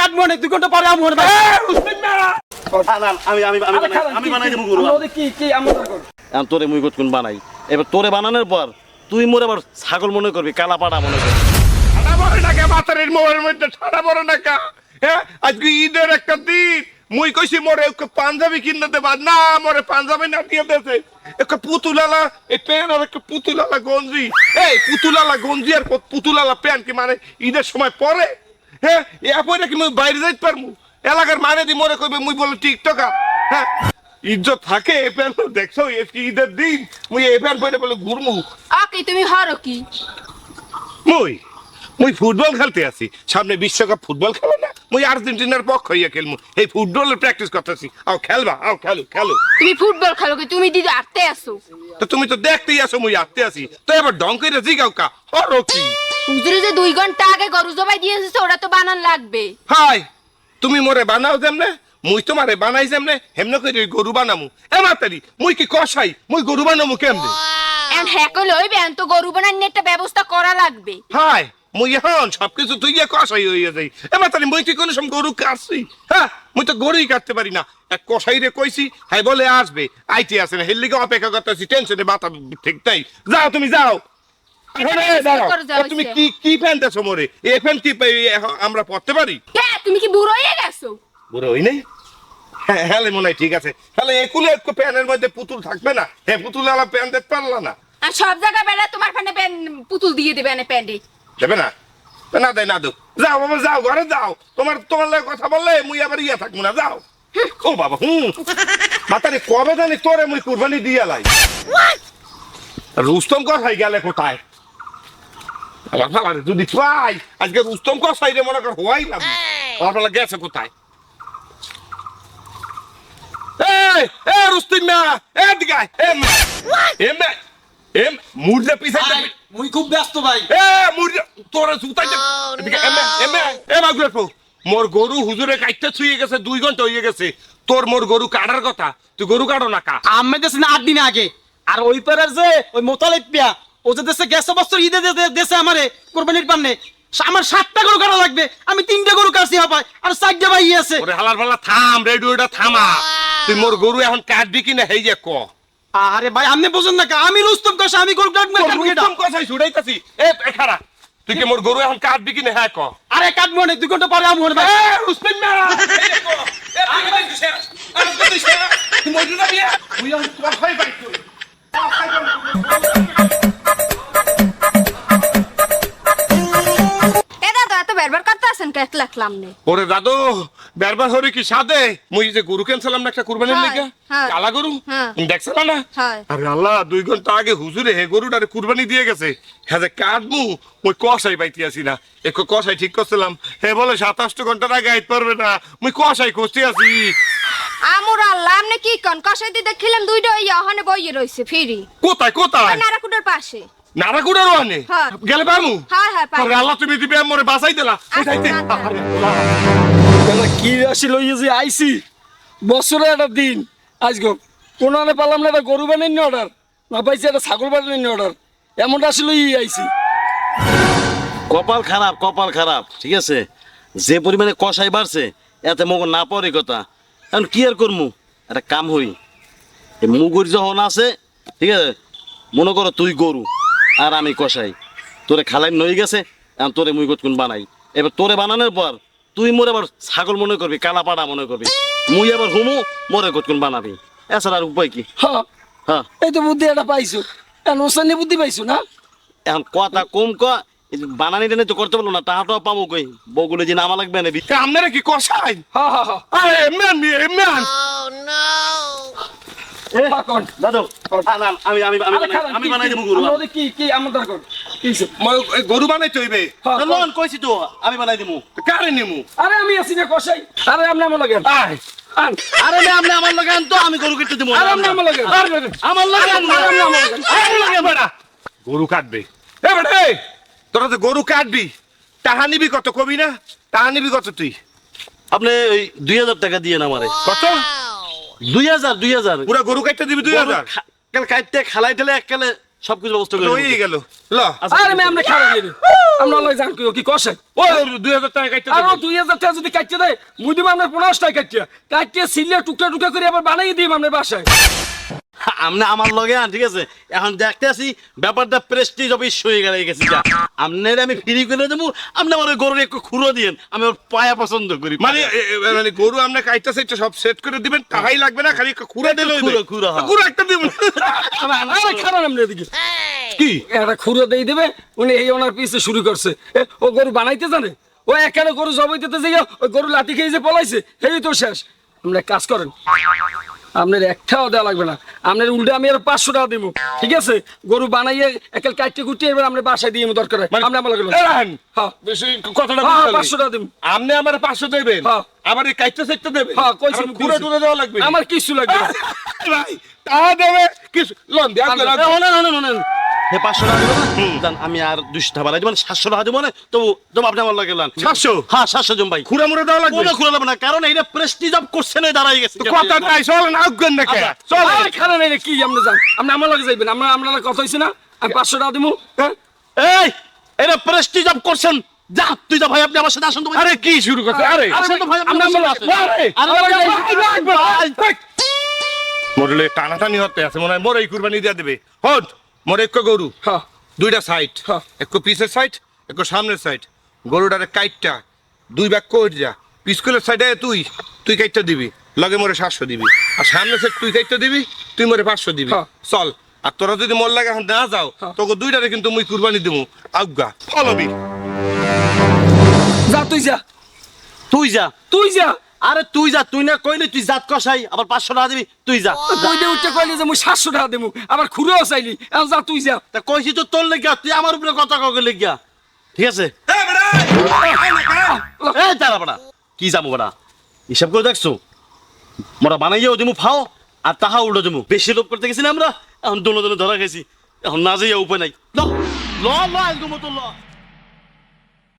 কাটবো না দুই ঘণ্টা পরে আমু আমি আমি আমি আমি বানাই দেবো গরু কি কি আমরা তোরে মুই কোন বানাই? এবার তোরে বানানোর পর তুই মোরে আবার ছাগল মনে করবি কালা পাড়া মনে করবি। বড় মধ্যে বড় হ্যাঁ আজকে ঈদের একটা দিন। মুই কইছি মোরে পাঞ্জাবি কিনে দেবা না মোরে পাঞ্জাবি না দিয়ে দেছে একটা পুতুলালা এই প্যান্ট আর একটা পুতুলালা গঞ্জি। এই পুতুলালা গঞ্জি আর কত পুতুলালা প্যান্ট কি মানে ঈদের সময় পরে? হ্যাঁ এরপরে কি মুই বাইরে যাইতে পারমু এলাকার মানে দি মনে কইবে মুই বলে টিকটকার। হ্যাঁ ইজ্জত থাকে এ প্যান্ট দেখছ এসকি ঈদের দিন? মুই এ প্যান্ট পরে বলে ঘুরমু। আকি তুমি হারো কি? মুই? মুই ফুটবল খেলতে আছি। সামনে বিশ্বকাপ ফুটবল খেলো না। মুই আর্জেন্টিনার পক্ষ হইয়া খেলমু। এই ফুটবলের প্র্যাকটিস করতেছি। আও খেলবা আও খেলো খেলো। তুমি ফুটবল খেলো কি? তুমি দিদি আটতে আসো তো তুমি তো দেখতেই আসো মুই আসতে আছি। তো এবার ডং করে জিগাও কা? হরো কি? হুজুরে যে দুই ঘণ্টা আগে গরু জবাই দিয়ে এসেছে ওটা তো বানান লাগবে। হাই তুমি মোরে বানাও যেমনে মুই তোমারে বানাই যেমনে হেমনে ওই গরু বানামু। এ মাতারি মুই কি কষাই মুই গরু বানামু কেমনে? এখন হ্যাকল হইবে এখন তো গরু বানানোর একটা ব্যবস্থা করা লাগবে। হাই মুই এখন সবকিছু তুই কষাই হইয়া যাই। এবার তাহলে মুই কি কোনো সময় গরু কাটছি? হ্যাঁ মুই তো গরুই কাটতে পারি না। এক কইছি হাই বলে আসবে। আইতে আসে না হেললিকে অপেক্ষা করতেছি টেনশনে মাথা ঠিক তাই যাও তুমি যাও। তুমি কি কি ফ্যান দেছো মোরে এ ফ্যান কি আমরা পড়তে পারি? হ্যাঁ তুমি কি বুড়ো হয়ে গেছো? বুড়ো হই নাই? হ্যাঁ হ্যাঁ মনে হয় ঠিক আছে। তাহলে একুলে একটু প্যানের মধ্যে পুতুল থাকবে না? হ্যাঁ পুতুল আলা প্যান দেখতে পারলা না? আর সব জায়গায় বেলা তোমার ফ্যানে প্যান পুতুল দিয়ে দেবে না প্যান্ডে দেবে না? না দেয় না দো যাও বাবা যাও ঘরে যাও। তোমার তোমার লাগে কথা বললে মুই আবার ইয়া থাকব না যাও। ও বাবা হুম। মাতারে কবে জানি তোরে মুই কুরবানি দিয়া লাই। রুস্তম কসাই গেলে কোথায়? আবার বাবারে যদি পাই আজকে রুস্তম কসাই রে মনে কর হওয়াই না গেছে কোথায়? এই এ রুস্তিম না এ দিগাই এ মা এ মা মুরলে পিছাইতে মুই খুব ব্যস্ত ভাই। এ মুরলি তোরা জুতাই এমে এমে এ মাগুর পো মোর গরু হুজুরে ছুঁয়ে গেছে দুই ঘণ্টা হয়ে গেছে। তোর মোর গরু কাটার কথা তুই গরু কাটো না কা। আমি দেশে না আট দিন আগে। আর ওই পারের যে ওই মোতালেব পিয়া ও যে দেশে গ্যাস বস্ত্র ঈদে দেশে আমারে কোরবানির পান্নে। আমার সাতটা গরু কাটা লাগবে। আমি তিনটা গরু কাটছি হাপায় আর চারটা ভাই আছে। ওরে হালার ফালা থাম রেডিওটা থামা। তুই মোর গরু এখন কাটবি কিনা হেই যে ক। আরে ভাই আপনি বুঝুন না কা? আমি রুস্তম কষা আমি গরু কাটবো না কাটবো কেটা? রুস্তম কষাই ছুড়াইতাছি। এ এ তুই কি মোর গরু এখন কাটবি কিনা হ্যাঁ ক। আরে কাটবো না দুই ঘণ্টা পরে আমু ভাই। এ রুস্তম না ক। এ আগে ভাই দিছে আরে তো দিছে তুই মোর না বিয়া তুই এখন কথাই পাই তুই এ আসেন লাগলাম নে ওরে দাদু বেরবার হরে কি সাদে মুই যে গরু ক্যান্সালাম না একটা কুরবানির লেগে। কালা গরু? হ্যাঁ। দেখছিল না হ্যাঁ। আরে আল্লাহ দুই ঘণ্টা আগে হুজুরে হে গরুটারে কুরবানি দিয়ে গেছে। হ্যাঁ যে কাটবো ওই কষাই পাইতে আসি না। এক কষাই ঠিক করছিলাম। হে বলে সাতাশটা ঘণ্টার আগে আইতে পারবে না। মুই কষাই খুঁজতে আছি আমুর আল্লাহ আপনি কি কন? কষাই দিয়ে দেখিলাম দুইটা ওই ওখানে বইয়ে রইছে ফিরি। কোথায় কোথায়? নারাকুটার পাশে। নারাকুড়ার ওয়ানে? হ্যাঁ। গেলে পারমু হ্যাঁ, হ্যাঁ, আল্লাহ তুমি দিবে মোরে বাঁচাই দিলা। আচ্ছা, বুঝাইতে আচ্ছা। কি রাশি লইয়ে যে আইছি? বছরে একটা দিন। আজকে কোনো আনে পারলাম না একটা গরু বানাইনি অর্ডার। না পাইছি একটা ছাগল বানাইনি অর্ডার। এমন রাশি লইয়ে আইছি। কপাল খারাপ কপাল খারাপ ঠিক আছে? যে পরিমাণে কষাই বাড়ছে এতে মগ না পরে কথা। এখন কি আর করমু? একটা কাম হই। মুগুর যখন আছে ঠিক আছে মনে করো তুই গরু। আর আমি কষাই। তোরে খালাই নই গেছে এখন তোরে মুই কোন বানাই। এবার তোরে বানানোর পর তুই মোরে আবার ছাগল মনে করবি কালা পাড়া মনে করবি। মুই আবার হুমু মোরে কোন বানাবি। এছাড়া আর উপায় কি? হ্যাঁ হ্যাঁ। এই তো বুদ্ধি একটা পাইছো। এখন ওসানি বুদ্ধি পাইছো না? এখন কথা কম ক বানানি টেনে তো করতে পারল না তাহাটাও পামো কই? বগুলো যে নামা লাগবে না আপনারা কি কষাই? হ্যাঁ হ্যাঁ হ্যাঁ আরে এমন এমন দাদু আমি আমি আমি আরে খারাপ, আমি কি- বানাই কি- দেবো গরু কি কি আমার দরকার লন কইছি তো আমি বানাই দেবো কারে নিমু? আরে আমি আছি না কষাই আরে আপনি আমার লাগে আয়। আরে না আপনি আমার লগে আন তো আমি গরু কেটে দেবো আরে আপনি আমার লাগে আমার লগে আন আরে আমার লাগে বেটা গরু কাটবে। এ বেটা তোরা তো গরু কাটবি। টাহা নিবি কত কবি না? টাহা নিবি কত তুই? আপনি ওই দুই হাজার টাকা দিয়ে না আমারে। কত? দুই হাজার দুই হাজার। পুরো গরু কাটতে দিবি দুই হাজার। কাল কাটতে খালাই ঠেলে এককালে সবকিছু ব্যবস্থা করে হয়ে। গেল। ল। আরে মে আমরা খারাপ দিই আমরা লয় জান কি ও কি কষে? ওই দুই হাজার টাকা কাটতে আর ও দেবে। দুই হাজার টাকা যদি কাটতে দেয় দিব আপনার পনেরোশো টাকা কাটতে কাটতে সিলে টুকরা টুকরা করে আবার বানাই দিই আমরা বাসায়। আমনে আমার লগে আন ঠিক আছে? এখন দেখতে আসি ব্যাপারটা প্রেস্টিজ অফিস হয়ে গেলে গেছি যা। আপনার আমি ফ্রি করে দেবো আপনি আমার গরুর একটু খুঁড়ো দিয়েন আমি ওর পায়া পছন্দ করি মানে মানে গরু আমরা কাইটা সেটা সব সেট করে দিবেন তাহাই লাগবে না খালি একটু খুঁড়ে দিলে হইবে। খুঁড়ো, খুঁড়ো, হ্যাঁ। খুঁড়ো একটা দিবেন। আরে খারাপ আমরা এদিকে। কি? একটা খুঁড়ো দিয়ে দেবে উনি এই ওনার পিছে শুরু করছে। ও গরু বানাইতে জানে? ও এখানে গরু জবাইতে যাই ওই গরু লাঠি খেয়ে যে পলাইছে এই তো শেষ। আপনি কাজ করেন। আপনার একটাও দেওয়া লাগবে না। আপনার উল্টে আমি আর পাঁচশো টাকা দিব ঠিক আছে? গরু বানাইয়ে একাল কাটতে কুটিয়ে এবার আপনার বাসায় দিয়ে দরকার হয়। আপনি আমার লাগল হ্যাঁ। কথাটা হ্যাঁ, পাঁচশো টাকা দিব আপনি আমার পাঁচশো দেবেন হ্যাঁ। আমার এই কাটতে হ্যাঁ কইছি ঘুরে টুরে দেওয়া লাগবে। আমার কিছু লাগবে ভাই তা দেবে কিছু লোন দিয়ে। না। না শোনেন। হে পাঁচশো টাকা দেবো না যান, আমি আর দুশো টাকা বাড়াই দেবো সাতশো টাকা দেবো না তো তবু আপনি আমার লাগে সাতশো হ্যাঁ সাতশো জন ভাই খুঁড়ে মুড়ে দেওয়া লাগবে কোনো দেবো না কারণ এইটা প্রেস্টিজ অফ কোশ্চেনে দাঁড়াই গেছে কথা নাই চল না আজ্ঞান না কে চল খারাপ কি আপনি যান আপনি আমার লাগে যাইবেন আমরা আপনার কথা হয়েছে না আমি পাঁচশো টাকা দিব হ্যাঁ এই এটা প্রেস্টিজ অফ কোশ্চেন যা তুই যা ভাই আপনি আমার সাথে আসুন তো আরে কি শুরু করছে আরে আসুন তো ভাই আপনি আমরা আরে আরে টানাটানি হতে আছে মনে হয় মোরই কুরবানি দিয়ে দেবে হট মোর এক গরু। হ্যাঁ। দুইটা সাইড হ্যাঁ। এক পিসের সাইড এক সামনের সাইড গরুটারে কাইটটা দুই ব্যাগ কইট যা পিসকুলের সাইডে তুই তুই কাইটটা দিবি। লগে মোরে সাতশো দিবি। আর সামনের সাইড তুই কাইটটা দিবি তুই মোরে পাঁচশো দিবি। হ্যাঁ। চল আর তোরা যদি মোর লাগে না যাও তোকে দুইটারে কিন্তু মুই কুরবানি দিব আজ্ঞা ফলবি যা তুই যা। তুই যা। তুই যা। আরে তুই যা তুই না কইলি তুই জাত কষাই আবার পাঁচশো টাকা দিবি তুই যা। তুই দিয়ে উঠতে কইলি যে মুই সাতশো টাকা দেবো আবার খুঁড়েও চাইলি এখন যা তুই যা। তা কইছি তো তোর লেগিয়া তুই আমার উপরে কথা কগে লেগিয়া? ঠিক আছে? এই তারা বড়া কি যাব বড়া? হিসাব করে দেখছ? মোরা বানাইয়াও দিমু ফাও আর তাহা উল্টো দিমু। বেশি লোভ করতে গেছি না আমরা? এখন দোনো দোনো ধরা গেছি এখন না যাইয়া উপায় নাই। ল ল ল একদম তো ল।